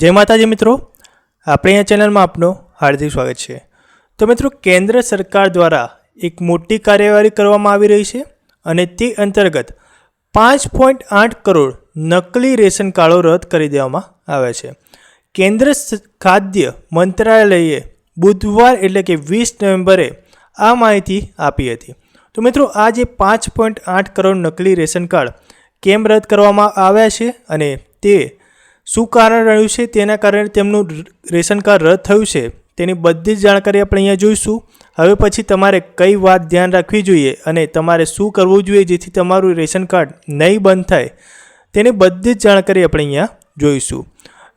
જય માતાજી મિત્રો, આપણે અહીંયા ચેનલમાં આપનું હાર્દિક સ્વાગત છે. તો મિત્રો, કેન્દ્ર સરકાર દ્વારા એક મોટી કાર્યવાહી કરવામાં આવી રહી છે અને તે અંતર્ગત પાંચ પોઈન્ટ આઠ કરોડ નકલી રેશન કાર્ડો રદ કરી દેવામાં આવ્યા છે. કેન્દ્ર ખાદ્ય મંત્રાલયે બુધવાર એટલે કે વીસ નવેમ્બરે આ માહિતી આપી હતી. તો મિત્રો, આ જે પાંચ પોઈન્ટ આઠ કરોડ નકલી રેશન કાર્ડ કેમ રદ કરવામાં આવ્યા છે અને તે શું કારણ રહ્યું છે? તેના કારણે તેમનું રેશન કાર્ડ રદ થયું છે. તેની બધી જ જાણકારી આપણે અહીંયા જોઈશું. હવે પછી તમારે કઈ વાત ધ્યાન રાખવી જોઈએ અને તમારે શું કરવું જોઈએ જેથી તમારું રેશન કાર્ડ નહીં બંધ થાય. તેની બધી જ જાણકારી આપણે અહીંયા જોઈશું.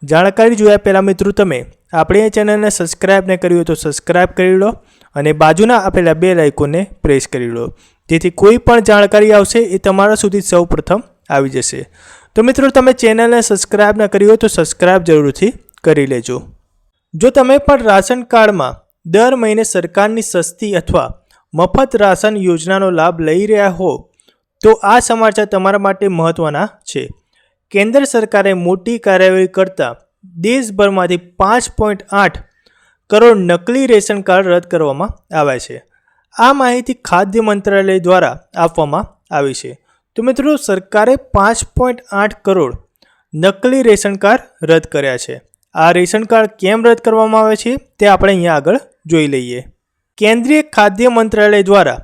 જાણકારી જોયા પહેલાં મિત્રો તમે આપણે આ ચેનલને સબસ્ક્રાઇબ ન કરી હોય તો સબસ્ક્રાઇબ કરી લો અને બાજુના આપેલા બે લાઇકોને પ્રેસ કરી લો. જેથી કોઈ પણ જાણકારી આવશે એ તમારા સુધી સૌ પ્રથમ આવી જશે. તો મિત્રો, તમે ચેનલને સબસ્ક્રાઇબ ન કરી હોય તો સબસ્ક્રાઇબ જરૂરથી કરી લેજો. જો તમે પણ રાશન કાર્ડમાં દર મહિને સરકારની સસ્તી અથવા મફત રાશન યોજનાનો લાભ લઈ રહ્યા હો, તો આ સમાચાર તમારા માટે મહત્ત્વના છે. કેન્દ્ર સરકારે મોટી કાર્યવાહી કરતા દેશભરમાંથી પાંચ પોઈન્ટ આઠ કરોડ નકલી રેશન કાર્ડ રદ કરવામાં આવ્યા છે. આ માહિતી ખાદ્ય મંત્રાલય દ્વારા આપવામાં આવી છે. તો મિત્રો સરકારે પાંચ પોઈન્ટ આઠ કરોડ નકલી રેશન કાર્ડ રદ કર્યા છે. આ રેશન કાર્ડ કેમ રદ કરવામાં આવે છે તે આપણે અહીંયા આગળ જોઈ લઈએ. કેન્દ્રીય ખાદ્ય મંત્રાલય દ્વારા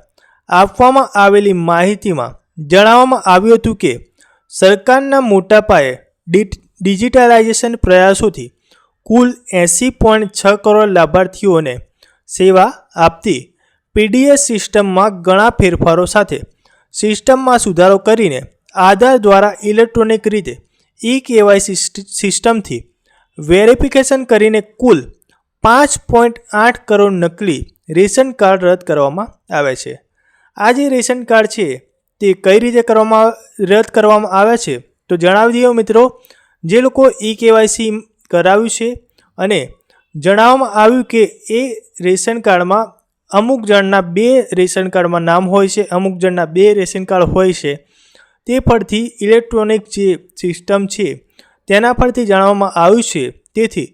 આપવામાં આવેલી માહિતીમાં જણાવવામાં આવ્યું હતું કે સરકારના મોટા પાયે ડિજિટલાઇઝેશન પ્રયાસોથી કુલ એંસી પોઈન્ટ છ કરોડ લાભાર્થીઓને સેવા આપતી પીડીએસ સિસ્ટમમાં ઘણા ફેરફારો સાથે સિસ્ટમમાં સુધારો કરીને આધાર દ્વારા ઇલેક્ટ્રોનિક રીતે ઈ કેવાયસી સિસ્ટમથી વેરિફિકેશન કરીને કુલ પાંચ પોઈન્ટ આઠ કરોડ નકલી રેશન કાર્ડ રદ કરવામાં આવે છે. આ જે રેશન કાર્ડ છે, તે કઈ રીતે કરવામાં, રદ કરવામાં આવે છે, તો જણાવી દઈએ મિત્રો. જે લોકો ઈ કેવાયસી કરાવ્યું છે અને જણાવવામાં આવ્યું કે એ રેશન કાર્ડમાં અમુક જણના બે રેશન કાર્ડમાં નામ હોય છે, અમુક જણના બે રેશન કાર્ડ હોય છે. તે પરથી ઇલેક્ટ્રોનિક જે સિસ્ટમ છે, તેના પરથી જાણવામાં આવ્યું છે. તેથી,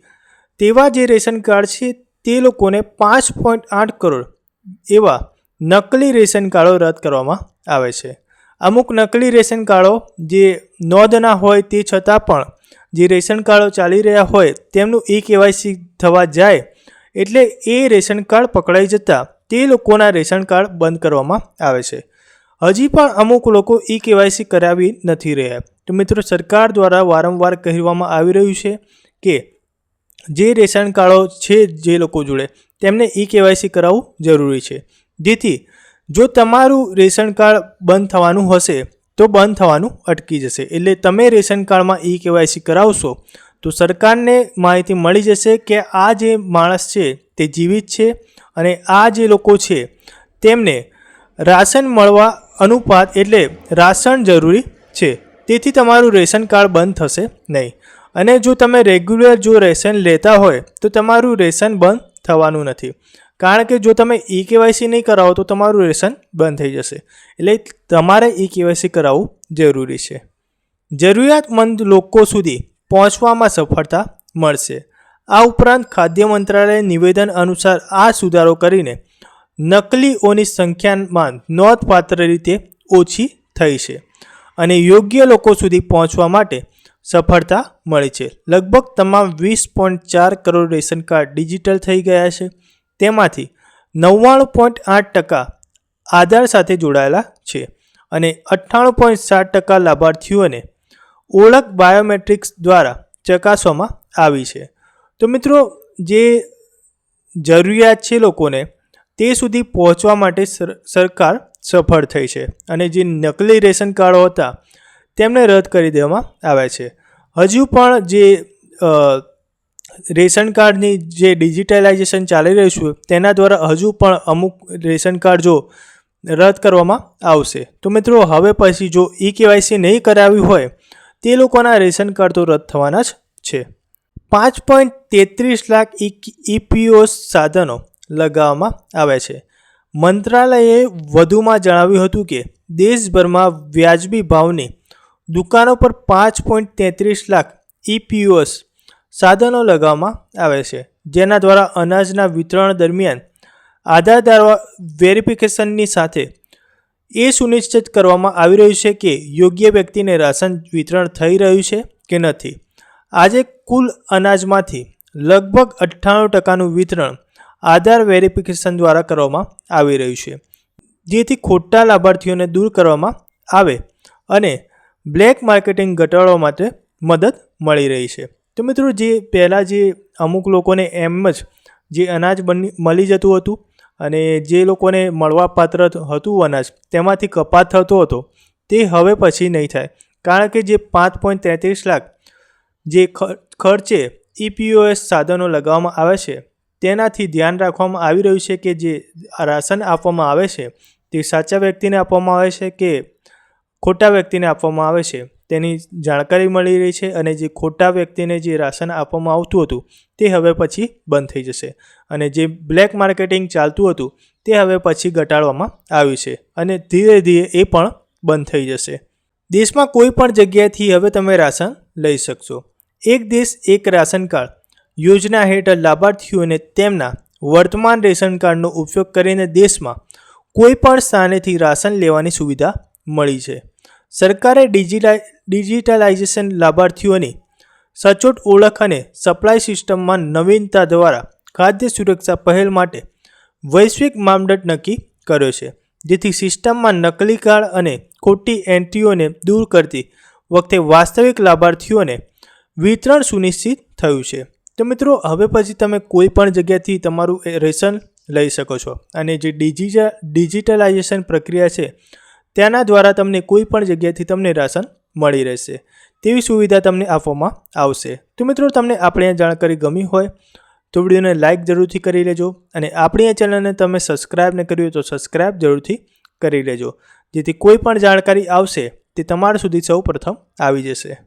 તેવા જે રેશન કાર્ડ છે, તે લોકોને પાંચ પોઈન્ટ આઠ કરોડ એવા નકલી રેશન કાર્ડો રદ કરવામાં આવે છે. અમુક નકલી રેશન કાર્ડો જે નોંધના હોય તે છતાં પણ જે રેશન કાર્ડો ચાલી રહ્યા હોય, તેમનું ઈ કેવાયસી થવા જાય એટલે એ રેશન કાર્ડ પકડાઈ જતાં તે લોકોના રેશન કાર્ડ બંધ કરવામાં આવે છે. હજી પણ અમુક લોકો ઈ કેવાયસી કરાવી નથી રહ્યા. તો મિત્રો, સરકાર દ્વારા વારંવાર કહેવામાં આવી રહ્યું છે કે જે રેશન કાર્ડો છે જે લોકો જોડે, તેમને ઈ કેવાયસી કરાવવું જરૂરી છે. જેથી જો તમારું રેશન કાર્ડ બંધ થવાનું હશે, તો બંધ થવાનું અટકી જશે. એટલે તમે રેશન કાર્ડમાં ઈ કેવાયસી કરાવશો તો સરકારને માહિતી મળી જશે કે આ જે માણસ છે તે જીવિત છે અને આ જે લોકો છે તેમને રાશન મળવા અનુપાત એટલે રાશન જરૂરી છે. તેથી તમારું રેશન કાર્ડ બંધ થશે નહીં. અને જો તમે રેગ્યુલર જો રેશન લેતા હોય તો તમારું રેશન બંધ થવાનું નથી. કારણ કે જો તમે ઈ કેવાયસી નહીં કરાવો તો તમારું રેશન બંધ થઈ જશે. એટલે તમારે ઈ કેવાયસી કરાવવું જરૂરી છે. જરૂરિયાતમંદ લોકો સુધી પહોંચવામાં સફળતા મળશે. આ ઉપરાંત ખાદ્ય મંત્રાલયે નિવેદન અનુસાર આ સુધારો કરીને નકલીઓની સંખ્યામાં નોંધપાત્ર રીતે ઓછી થઈ છે અને યોગ્ય લોકો સુધી પહોંચવા માટે સફળતા મળી છે. લગભગ તમામ વીસ પોઈન્ટ ચાર કરોડ રેશન કાર્ડ ડિજિટલ થઈ ગયા છે. તેમાંથી નવ્વાણું પોઈન્ટ આઠ ટકા આધાર સાથે જોડાયેલા છે અને અઠ્ઠાણું પોઈન્ટ સાત ટકા લાભાર્થીઓને ઓળખ બાયોમેટ્રિક્સ દ્વારા ચકાસવામાં આવી છે. તો મિત્રો, જે જરૂરિયાત છે લોકોને, તે સુધી પહોંચવા માટે સર, સરકાર સફળ થઈ છે અને જે નકલી રેશન કાર્ડો હતા, તેમને રદ કરી દેવામાં આવ્યા છે. હજુ પણ જે રેશન કાર્ડની જે ડિજિટલાઇઝેશન ચાલી રહ્યું છે, તેના દ્વારા હજુ પણ અમુક રેશન કાર્ડ જો રદ કરવામાં આવશે. તો મિત્રો, હવે પછી જો ઈ કેવાયસી નહીં કરાવી હોય તે લોકોના રેશન કાર્ડ તો રદ થવાના જ છે. પાંચ પોઈન્ટ તેત્રીસ લાખ ઈપીઓ સાધનો લગાવવામાં આવ્યા છે. મંત્રાલયે વધુમાં જણાવ્યું હતું કે, દેશભરમાં વ્યાજબી ભાવની દુકાનો પર પાંચ પોઈન્ટ તેત્રીસ લાખ ઈપીઓસ સાધનો લગાવવામાં આવે છે, જેના દ્વારા અનાજના વિતરણ દરમિયાન આધાર વેરિફિકેશનની સાથે એ સુનિશ્ચિત કરવામાં આવી રહ્યું છે કે યોગ્ય વ્યક્તિને રાશન વિતરણ થઈ રહ્યું છે કે નથી. આજે કુલ અનાજમાંથી લગભગ અઠ્ઠાણું ટકાનું વિતરણ આધાર વેરિફિકેશન દ્વારા કરવામાં આવી રહ્યું છે. જેથી ખોટા લાભાર્થીઓને દૂર કરવામાં આવે અને બ્લેક માર્કેટિંગ ઘટાડવા માટે મદદ મળી રહી છે. તો મિત્રો, જે પહેલાં જે અમુક લોકોને એમ જ જે અનાજ બની, મળી જતું હતું અને જે લોકોને મળવાપાત્ર હતું અનાજ, તેમાંથી કપાત થતો હતો, તે હવે પછી નહીં થાય. કારણ કે જે પાંચ પોઈન્ટ તેત્રીસ લાખ જે ખર્ચે ઈપીઓએસ સાધનો લગાવવામાં આવે છે, તેનાથી ધ્યાન રાખવામાં આવી રહ્યું છે કે જે રાશન આપવામાં આવે છે, તે સાચા વ્યક્તિને આપવામાં આવે છે કે ખોટા વ્યક્તિને આપવામાં આવે છે. તેની જાણકારી મળી રહી છે અને જે ખોટા વ્યક્તિને જે રાશન આપવામાં આવતું હતું તે હવે પછી બંધ થઈ જશે અને જે બ્લેક માર્કેટિંગ ચાલતું હતું તે હવે પછી ઘટાડવામાં આવ્યું છે અને ધીરે ધીરે એ પણ બંધ થઈ જશે. દેશમાં કોઈ પણ જગ્યાએથી હવે તમે રાશન લઈ શકશો. એક દેશ, એક રાશન કાર્ડ. યોજના હેઠળ લાભાર્થીઓને તેમના વર્તમાન રેશન કાર્ડનો ઉપયોગ કરીને દેશમાં કોઈ પણ સ્થાનેથી રાશન લેવાની સુવિધા મળી છે. સરકારે ડિજિટા ડિજિટલાઇઝેશન લાભાર્થીઓની સચોટ ઓળખ અને સપ્લાય સિસ્ટમમાં નવીનતા દ્વારા ખાદ્ય સુરક્ષા પહેલ માટે વૈશ્વિક માપદંડ નક્કી કર્યો છે. જેથી સિસ્ટમમાં નકલી કાર્ડ અને ખોટી એન્ટ્રીઓને દૂર કરતી વખતે વાસ્તવિક લાભાર્થીઓને વિતરણ સુનિશ્ચિત થયું છે. તો મિત્રો, હવે પછી તમે કોઈ પણ જગ્યાથી તમારું રેશન લઈ શકો છો. અને જે ડિજિટલ ડિજિટલાઇઝેશન પ્રક્રિયા છે તેના દ્વારા તમને કોઈ પણ જગ્યાએથી તમને રાશન મળી રહેશે. તેવી સુવિધા તમને આપવામાં આવશે. તો મિત્રો, તમને આપણી આ જાણકારી ગમી હોય તો વિડીયોને લાઇક જરૂરથી કરી લેજો અને આપણી આ ચેનલને તમે સબસ્ક્રાઇબ ન કરી હોય તો સબસ્ક્રાઇબ જરૂરથી કરી લેજો. જેથી કોઈ પણ જાણકારી આવશે તે તમારા સુધી સૌ પ્રથમ આવી જશે.